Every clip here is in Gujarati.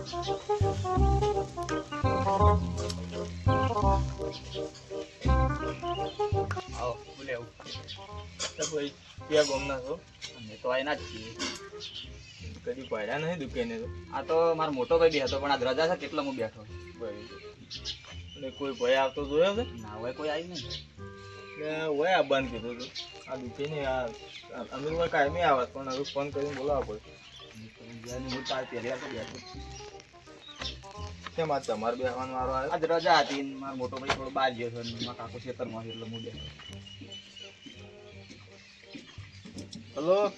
આવો બોલે આવું ગામના છો અમે તો આયના જ છીએ કદી પડ્યા નહીં દુકાને તો આ તો મારો મોટો ભાઈ હતો પણ આ રજા છે કેટલા હું બેઠો અને કોઈ ભાઈ આવતો જોયો છે ના હોય કોઈ આવી નહીં હોય આ બંધ કીધું હતું આ દુકાને આ અમીર ભાઈ કાયમી આવે પણ હવે ફોન કરીને બોલાવવા પડે તમારે બેસવાનો વારો આવ્યો? આજ રજા હતી મારો મોટો ભાઈ થોડો બહાર ગયો છે ને મારા કાકો ખેતરમાં છે એટલે હું બેઠો હલો?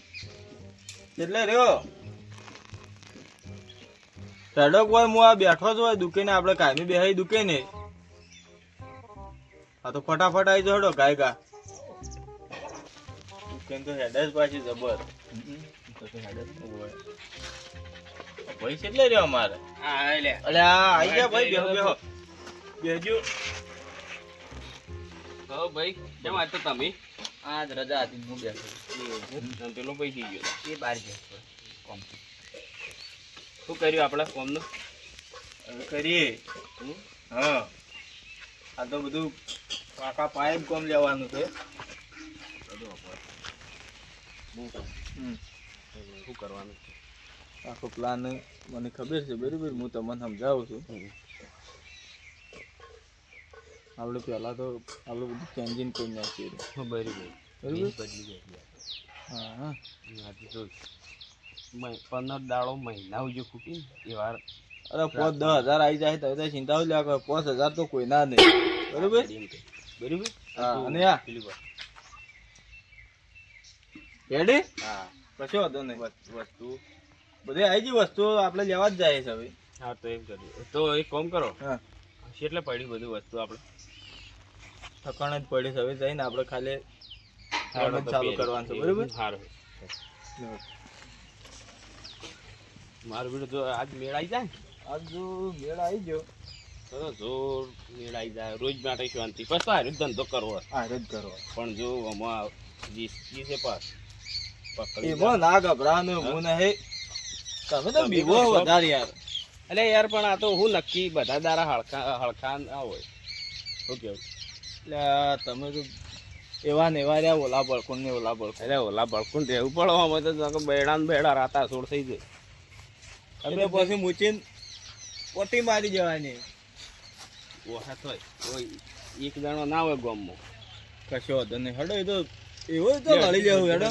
કેટલે રહ્યો? સડક હોય હું આ બેઠો છું આ દુકાને આપણે કાયમી બેહાઈ દુકાને. આ તો ફટાફટ આવી જડો ગાય ગા. દુકાન તો હેડ જ પાછી જબર. જ. ભાઈ કેટલે રહ્યો અમારે. હા લે. અલે આ જા ભાઈ બેહો બેહો. બેહજો. ભાઈ કેમ તો તમે? આજ રજા હતી હું બેઠો. પેલો પૈસી ગયો. એ બહાર ગયો કોમ. શું કર્યું આપણા કોમનું? કરીએ. હા. આ તો બધું પાકા પાયે જ કોમ લેવાનું છે. હમ. શું કરવાનું? આખો પ્લાન મને ખબર છે બરાબર? હું તમને સમજાવું છું. આપણે પહેલાં તો આપણે બધું ચેન્જિંગ કરી નાખીએ બરાબર. બરાબર? હા હા. તો પંદર દાડો મહિના ઉજો ખૂટી એ વાર અરે પાંચ દસ હજાર આવી જાય તો ચિંતા જ લ્યા પાંચ હજાર તો કોઈ ના નહીં. બરાબર? બરાબર? હા, અને આ? પેલી. રેડી હા. કશો વાંધો નહીં. વસ્તુ. બધી આવી ગઈ વસ્તુ આપણે લેવા જ જાય છે હવે. હા તો એમ કરીએ. તો એક કોમ કરો. હા. એટલે પડી બધું વસ્તુ આપણે. થકાણ જ પડી છે. હવે જઈને આપણે ખાલી ચાલુ કરવાનું છે. બરાબર? સારું મારું બીડું જો આજ મેળાઈ જાય ને? આજ જો મેળ આવી ગયો. જોર મેળાઈ જાય. રોજ માટે શાંતિ. પછી આ ધંધો કરવો. આ જ કરવો. પણ જો આમાં રિસ્કી છે પાસ એમાં ના ગભરાવાનું હું? નહીં તમે તો બીવો વધારે યાર. એટલે યાર પણ આ તો હું નક્કી બધા દારા હળખા હળખા ના હોય. ઓકે એટલે તમે તો એવા ને એવા રહ્યા ઓલા બળકું ને ઓલા બળકું અરે ઓલા ભડકું રહેવું પડે આમાં તો બેડા ને બેડા રાતા સોળ થઈ જાય. એટલે પછી મૂચીને પોટી મારી જવાની. ઓહા થાય કોઈ એક જણો ના હોય ગામમાં. કશો વાંધો નહીં. હેડો એ તો એવો તો લડી લેવું હેડો.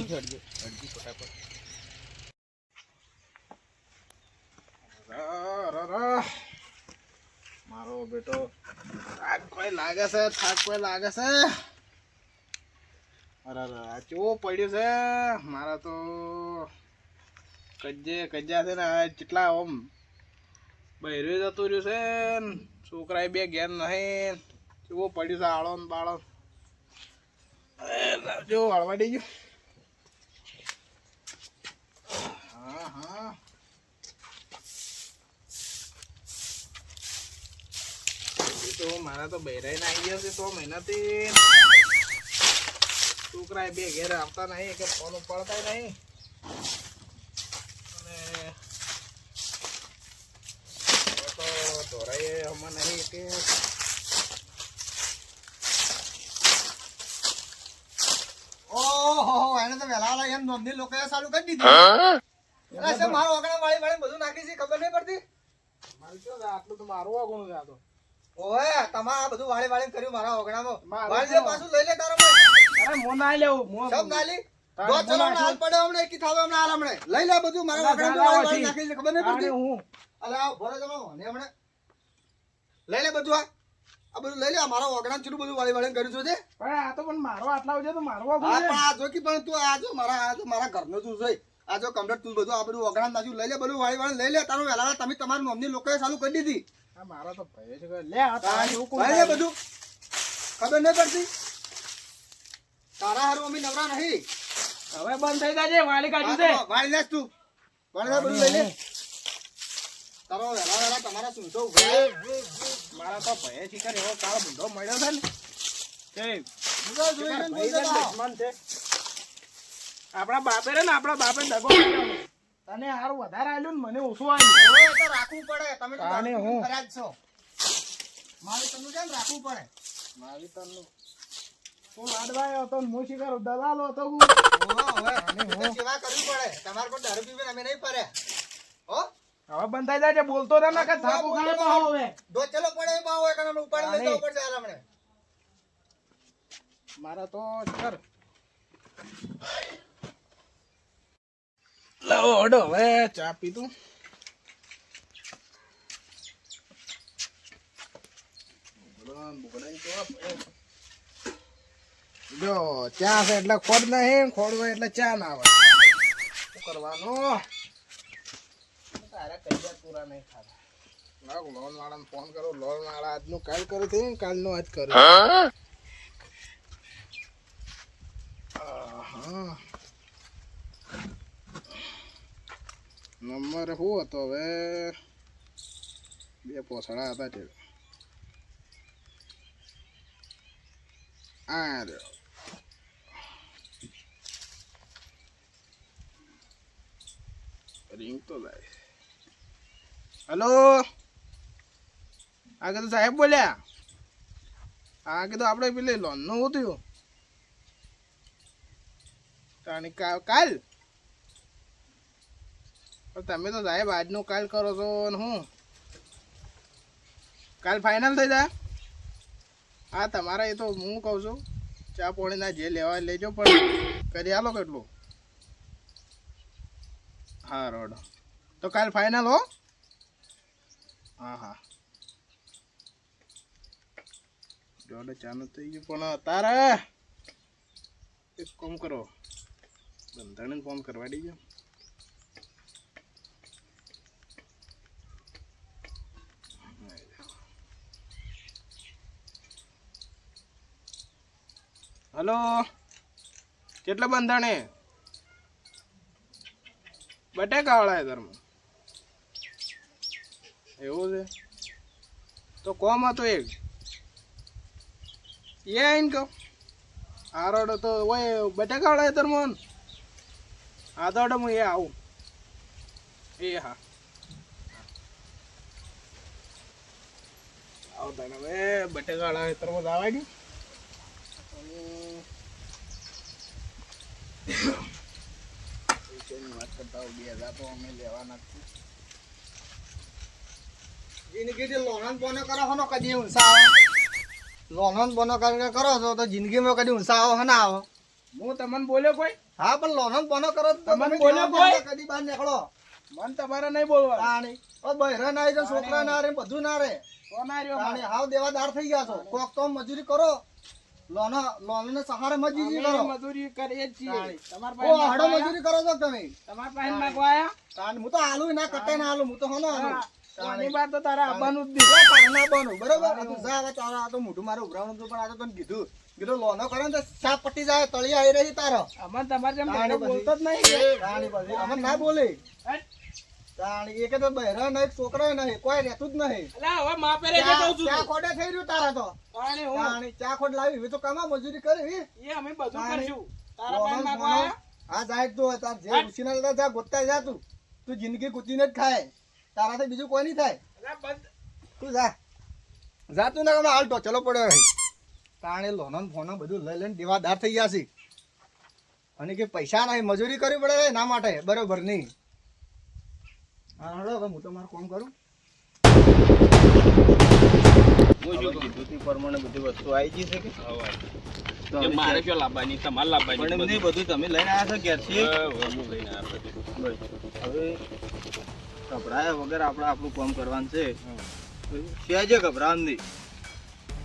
મારો બેટો થાક કોઈ લાગે છે થાક કોઈ લાગે છે? અરે અરે આ કેવો પડ્યું છે? મારા તો કજ્જે કજ્જા છે ને આ કેટલા ઓમ બહેરું જતું રહ્યું છે છોકરાએ બે ઘેર નહીં. ચેવો પડ્યું છે આળો ને બાળો જો, હળવા દઈ હા હા તો મારા તો બહેરાઈ ના આવી ગયા છે સો મહિનાથી છોકરા બે ઘેર આવતા નહીં કે ફોન ઉપાડતા નહીં અને હવે તો ધોરાઈએ હમણાં નહીં કે ઓહો એને તો વહેલા વાળા એમ નોંધણી લોકોએ ચાલુ કરી દીધી. અરે મારો ઓગણા વાળી વાળી બધું નાખી છે ખબર નહીં પડતી? મારે કેવું છે, આટલું તો મારું વાગણું છે આ તો. ઓએ તમારે બધું વાળી વાળી કર્યું મારા ઓગણામાં વાળી પાછું લઈ લે તારો અરે મો ના લેવું મો સબ નાલી? તારે દો ચલો હાલ પડે હમણે એકી થાવે હમણે હાલ હમણે. લઈ લે બધું મારા ઓગણામાં વાળી વાળી નાખી ખબર નહીં પડતી? હું. અલે આવ ભરે ને હમણે. લઈ લે બધું આ. આ બધું લઈ લે મારો ઓગણા ચૂરું બધું વાળી વાળી કર્યું છે પણ આ તો પણ મારો આટલા આવજે તો મારો હા પણ આ જો કે પણ તું આ જો મારા આ જો મારા ઘરનો તું જોઈ. આ જો કમ્પ્લેટ તું બધું આ બધું ઓગણા નાખ્યું લઈ લે બધું વાળી વાળી લઈ લે. તારું વેલા તમે તમારી મમ્મી લોકોએ ચાલુ કરી દીધી. આ મારો તો ભય છે લે આ તારા બધું. ખબર નહીં પડતી. તારા હારું અમે નવરા નહીં. હવે બંધ થઈ જાજે વાળી કાઢી દે. વાળી નાખ તું. વાળી બધું લઈ લે. તારો વેલા વેલા તમારા શું તો મારા તો ભય શિકાર એવો કાળો બુંધો મળ્યો છે ને. શિકાર છે. આપણા બાપે રે ને આપણા બાપે દગો તને હારું વધારે આલ્યું ને મને ઓછું આવ્યું હવે તો રાખવું પડે. તમે તો આને હું? પીને જ છો. મારે તમને કેમ રાખવું પડે? તું લાડવા આવ્યો હતો હું શી કરું હતો હું. હવે સેવા કરવી પડે. તમારે કોઈ દારૂ પીવે અમે નહીં પડે હો? હવે બંધ થઈ જાય છે બોલતો રહે ના કે થાપુ ખાને પાહો હવે. ડોચેલો પડે ભાવ હોય કે અમે ઉપાડી લઈ જવું પડશે હાલ મારા તો કર લાવો ઓડો હવે ચા પીતું જો ચા છે એટલે ખોડ નહીં ખોડ હોય એટલે ચા ના આવે. શું કરવાનું? તારા કૈયા પૂરા નહીં ખાતા લોન વાળાને ફોન કરો. લોન વાળા આજનું કાલ કર્યું હતું કાલનું આજ કર્યું નંબર શું હતો હવે? બે પોસડા હતા તે. આ રહ્યો. રિંગ તો લાય. હલો? આ કીધું સાહેબ બોલ્યા? આ કીધું આપણે પેલી લોનનું હું થયું તાણી કાલ? તમે તો સાહેબ આજનું કાલ કરો છો ને હું? કાલ ફાઇનલ થઈ જાય હા તમારે એ તો હું કહું છું, ચા પોણીના જે લેવા લેજો, પણ કરી આલો કેટલું? હા, રોડ. તો કાલ ફાઇનલ હો. હા હા જોડે ચાલુ થઈ ગયું પણ તારે એક કોમ કરો. બંધાણી ફોન કરવા દેજો. હલો? કેટલા બંધાણે બટાકા વાળા ધર્મ એવું છે? તો કોમ હતો એક. એ આવીને કહો. આરોડો તો ઓય બટાકાવાળા વાળા ધર્મ આદોડો હું એ આવું. એ હા. આવતા તને હવે, બટાકા વાળા ખેતરમાં જવા ગયું વાત કરતા બે હજાર તો અમે લેવાના છીએ. જિંદગીથી લોનન બોનો કરો હો કદી ઊંસા આવે. લોનન બોનો કરીને કરો છો તો જિંદગીમાં કદી ઊંસા આવો હે ના આવો. હું તમને બોલ્યો કોઈ? હા પણ લોનન બોનો કરો તો તમને બોલ્યો કોઈ? કદી બહાર નીકળો. મન તમારે નહીં બોલવા પાણી ઓ બહેરા ના આવી છોકરા ના. રે બધું ના રે. આવ્યો તાણી હાવ દેવાદાર થઈ ગયા છો. કોક તો મજૂરી કરો. લોન લોન ને સહારે મજૂરી કરો. મજૂરી કરીએ છીએ. તમારા ઓ પાસે હાડો મજૂરી કરો છો તમે તમાર પાસે માંગવા આયા હું તો આલુ ના કટે ના આલુ હું તો હોનો આલુ. કોની વાત તો તારે આવવાનું જ નહીં. તારે બરોબર? આ તું જા હવે આ તો મોઢું મારું ઉભરાવાનું હતું, પણ આ તો તને કીધું. કીધું લોનો કરે ને સાપ પટી જાય તળી આવી રહી તારો. અમને તમારે જેમ બોલતો જ નહીં તાણી ના બોલી? એક તો બહેરા નહીં છોકરા નહીં કોઈ રહેતું જ નહીં. હવે માપે રે ચા કહું છું. ચા તું. ખોટે થઈ રહ્યું તારા તો. હું? ચા ખોટ લાવી. હવે તો કમા મજૂરી કરી એ અમે બધું કરશું. તારા પાસે માંગવા હા જાય તું તાર જે ઉછીના લેતા જા ગોતતા જા તું. તું જિંદગી ગુતીને જ ખાય. તારાથી બીજું કોઈ નહીં થાય. તું જા. જા તું ને હમણાં હાલ તો ચલો પડ્યો રહી તાણે લોનો ફોનો બધું લઈ લઈને દેવાદાર થઈ ગયા છે. અને કે પૈસા નહીં મજૂરી કરવી પડે ના માટે બરોબર નહીં. હા હવે હું તો મારું કામ કરું. બધી વસ્તુ આવી ગઈ છે કે? મારે કયો લાવવાની તમારે લાવવાની પણ બધું. તમે લઈને આવ્યા છો ઘેરથી હું લઈને આવ્યો હવે ગભરાયા વગર આપણે આપણું કામ કરવાનું છે. સહેજે ગભરાવાનું? નહીં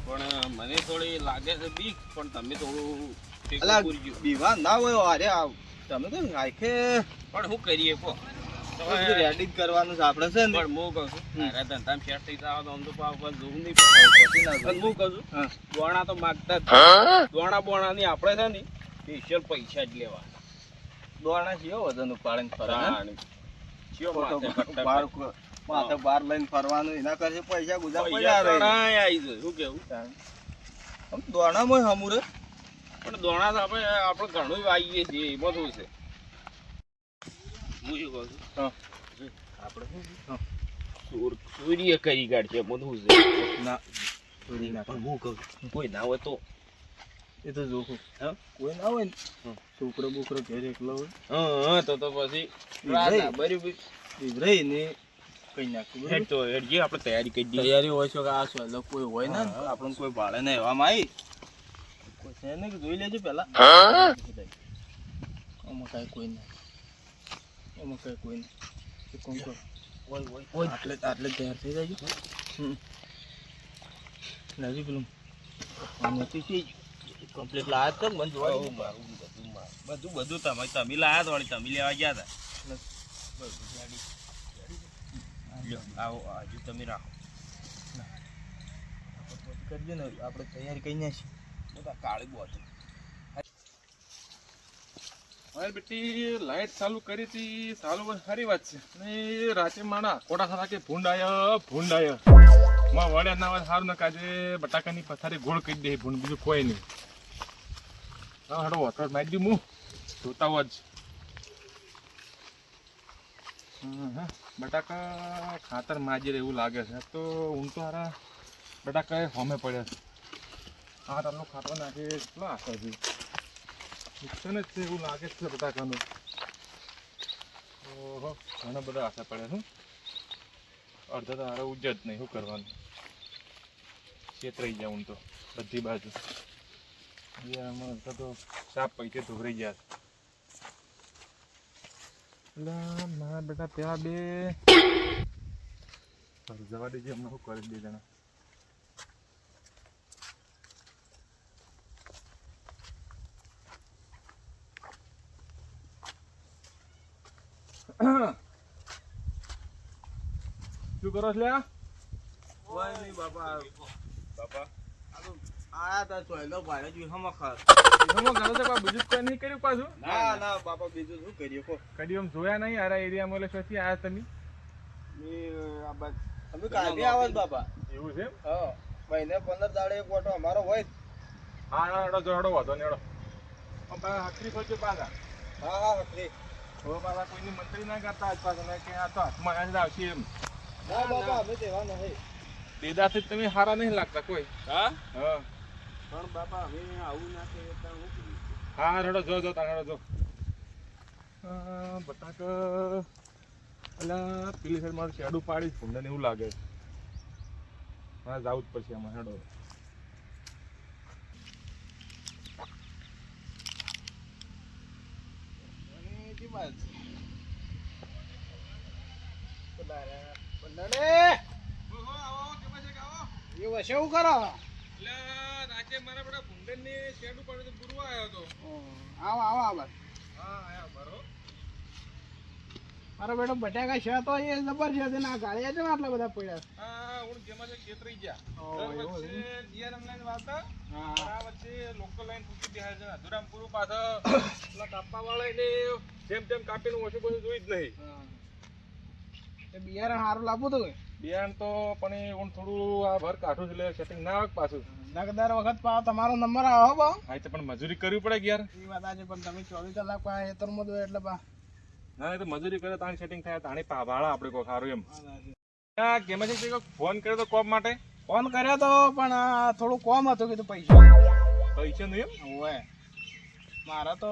પણ મને થોડી લાગે છે બીક પણ તમે થોડું. બીવા ના હોય અરે આવ તમે તો રાખે પણ શું કરીએ કો રેડી જ કરવાનું છે આપણે છે ને? પણ હું કહું છું ધંધામાં સેટ થઈ જાવ તો આમ તો પાવ પર જોવું નહીં હું કહું છું દોણા તો માગતા જ. દોણા બોણાની આપણે છે ને સ્પેશિયલ પૈસા જ લેવા દોણા છે વજન ઉપાડીને ફરે હે? તાણી. ચિયો ખોટો માથે બાર લઈને ફરવાનું એના કરશે પૈસા ગુજા પૈસા પડ્યા રહે. ઘણાય આવી જાય શું કેવું? આમ દોણામાં હમુરે પણ દોણા આપણે આપણે ઘણું વાવીએ છીએ એમાં શું છે? હું શું કહું છું? હા. આપણે હા. સોર કરી કાઢશે બધું છે? ના પણ હું કહું કોઈ ના હોય તો એ તો જોખું હા? કોઈ ના હોય ને. છોકરો બોકરો ઘેર એકલો હોય. હા હા તો તો પછી રહી. ને કઈ નાખું હેડ તો હેડ જે આપણે તૈયારી કરી દઈએ. તૈયારી હોય છે કે આ શું એટલે કોઈ હોય ને આપણને કોઈ ભાડે ને એવામાં આવી. કોઈ છે ને જોઈ લેજો પેલા આમાં કાંઈ કોઈ નહીં. આમાં કાંઈ કોઈ નહીં. કોણ ઓય આટલે આટલે તૈયાર થઈ જાય હમ. પેલું આમાંથી છે કમ્પ્લીટ લાયા તો મને જોવા બધું બધું બધું તમે તમે લાયા તો વળી તમે લેવા ગયા હતા આવો હજુ તમે રાખો. કરજો ને આપણે તૈયારી કરી નાખીએ. બધા કાળી બહુ મારી બેટી લાઈટ ચાલુ કરી હતી. ચાલુ સારી વાત છે. ને રાતે માણા કોટા ખાતા કે ભૂંડાય ભૂંડાય. માં વળ્યા ના સારું ના કાજે બટાકાની પથારી ગોળ કરી દે ભૂંડ બીજું કોઈ નહીં. હડો વોટર મારી દઉં હું જોતા હોત. બટાકા ખાતર માજી એવું લાગે છે. તો હું તો હારા બટાકા એ હોમે પડ્યા છે હા તારનો ખાતર નાખી કેટલો આશા છે. નુકસાન જ છે એવું લાગે છે બટાકાનું. ઓહો, ઘણા બધા આશા પડ્યા શું અડધા તો હારા ઉજ્જ જ નહીં, શું કરવાનું? છેતરાઈ જાઉં તો, બધી બાજુ. એ આમાં અડધા તો સાપ પૈસે ધોરાઈ ગયા છે એટલે મારા બેટા પેલા બે સારું, જવા દેજે હમણાં શું કરી દે જણા શું કરો છો લ્યા કોઈ નહીં બાપા બાપા આયા તા ચોયલો ભાડે જોઈ હમ ખાસ. એમાં ઘણો છે બીજું કોઈ નહીં કર્યું પાછું? ના ના બાપા બીજું શું કરીએ કો કદી આમ જોયા નહીં આરા એરિયામાં એટલે પછી આયા તમે? આ બસ અમે આવાજ બાપા. એવું છે એમ? હા. મહિને પંદર દાડે એક ઓટો અમારો હોય. હા હા હડો જો હડો વાંધો નહીં હડો. પાછા હકરી સોચ્યો પાછા. હા હા હકરી. હવે પાછા કોઈની મંત્રી ના કરતા આજ પાછા કે આ તો હાથમાં આવશે એમ. ના બાપા અમે તેવા નહીં. દેદાથી જ તમે હારા નહીં લાગતા કોઈ. હા? હા. પણ બાપા હવે આવું ના કે તો હું હા રડો જો જો તાણ રડો જો. બટાકા અલા પેલી સાઈડ મારું શેડું પાડી. ભૂંડને એવું લાગે. હા જવું જ પછી આમાં હેડો. એ એવું કરો. એટલે રાતે મારા બડા ભૂંડનની ને શેડ ઉપર ગુરુ આવ્યો હતો. આવો આવો આવો. હા આયા બરો મારો બેટો બટાકા છે તો એ જબરજસ્ત ને આ ગાળિયા છે આટલા બધા પડ્યા હા હું જેમાં છે ખેતરી ગયા. વચ્ચે DRM લાઈન વાળતા હા આ વચ્ચે લોકલ લાઈન પૂછી બેહાય છે. અધુરામ પૂરું પાછળ પેલા કાપવા વાળા એને જેમ તેમ કાપીને ઓછું બધું જોઈ જ નહીં. એ બિયારણ સારું લાવવું હતું બિયારણ તો પણ હું થોડું આ ભર કાઢું છું એટલે સેટિંગ ના આવે પાછું. નગદાર વખત પાવ તમારો નંબર આવો બા. હા તો પણ મજૂરી કરવી પડે કે યાર? એ વાત આજે પણ તમે ચોવીસ કલાક પા હેતરમાં દો એટલે બા. ના એ તો મજૂરી કરે તાણી સેટિંગ થાય તાણી પા ભાડા આપણે કોઈ સારું એમ. હા કેમ છે ફોન કર્યો તો કોપ માટે? ફોન કર્યો તો પણ આ થોડું કોમ હતું કીધું પૈસા. પૈસા નહીં એમ? હોય મારા તો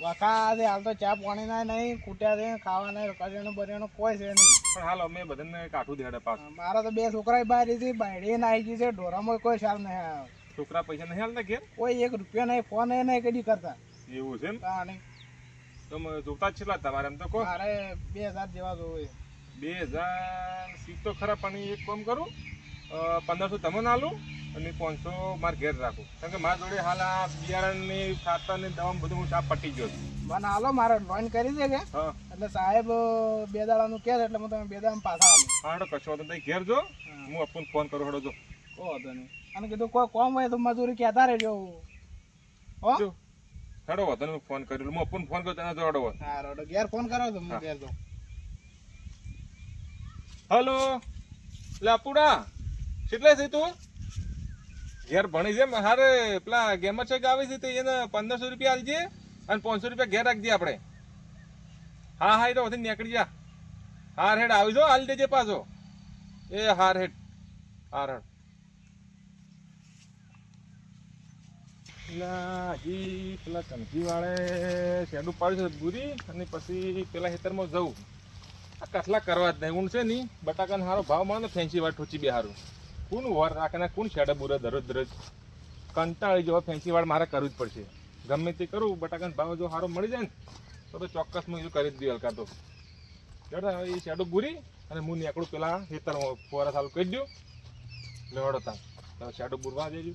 વખા છે હાલ તો ચા પાણી ના નહીં કૂટ્યા છે ખાવા નહીં કરિયાણું બરિયાણું કોઈ છે નહીં. પણ હાલ અમે બધાને કાઠું દેડે પાસ મારા તો બે છોકરા બહાર હતી બાયડી નાઈ ગઈ છે ઢોરામાં કોઈ સાર નહીં આવ્યો છોકરા પૈસા નહીં હાલતા ઘેર? કોઈ એક રૂપિયા નહીં ફોન એ નહીં કદી કરતા. એવું છે એમ? નહીં. તો મ- જોતા જ છેલ્લા તમારે એમ તો કહો. મારે બે હજાર જેવા જોવે. બે હજાર સીટ તો ખરા પણ એક કામ કરું. પંદરસો તમે આલું અને પાંચસો મારે ઘેર રાખું. કારણ કે મારા જોડે હાલ આ બિયારણની ખાતરની દવા બધું હું સાપ પટી ગયો છું. મને હાલો મારે લોન કરી દે કે. એટલે સાહેબ બે દાડાનું કહે એટલે હું તમે બે દાડા પાછા આવું હાડો કશો તો નહીં. ઘેર જો. હું. અપુન ફોન કરું હેડો જો. કો હતો નહીં. અને કીધું કોઈ કોમ હોય તો મજૂરી કહેતા રહેજો. હો. હેડો વાંધો નહીં, ફોન કર્યો હું અપુન ફોન કર્યો તને જો હેડો વાંધો. હા રોડો ઘેર ફોન કરો તો હું ઘેર જો. હલો. લે અપુડા કેટલે છે તું? ઘેર ભણી છે? હારે પેલા ગેમર છે આવી છે તો એને પંદરસો રૂપિયા આપજે અને પાંચસો રૂપિયા ઘેર રાખજે આપણે. હા હા, એ તો વધી નીકળી જા. હાર હેડ આવી જો, હાલ દેજે પાછો. એ હાર હેડ. હાર હેડ. પેલા હજી પેલા ચમકી વાળે શેડું પાડ્યું છે બુરી અને પછી પેલા ખેતરમાં જવું. આ કસલા કરવા જ નહીં ઊંડ છે નહીં. બટાકાનો હારો ભાવ મળે ને ફેન્સી વાળ ઠોચી બે હારું કોણ વર રાખે ને કોણ શેડે બુરે દરરોજ દરરોજ? કંટાળી જેવા ફેન્સી વાળ મારે કરવું જ પડશે. ગમે તે કરું, બટાકાનો ભાવ જો સારો મળી જાય ને, તો તો ચોક્કસ હું કરી જ દઉં હલકા તો. હવે એ શેડો બુરી અને હું નીકળું પેલા ખેતરમાં ફોરા ચાલુ કરી દઉં. લેવડો તા શેડો બુરવા દેજો.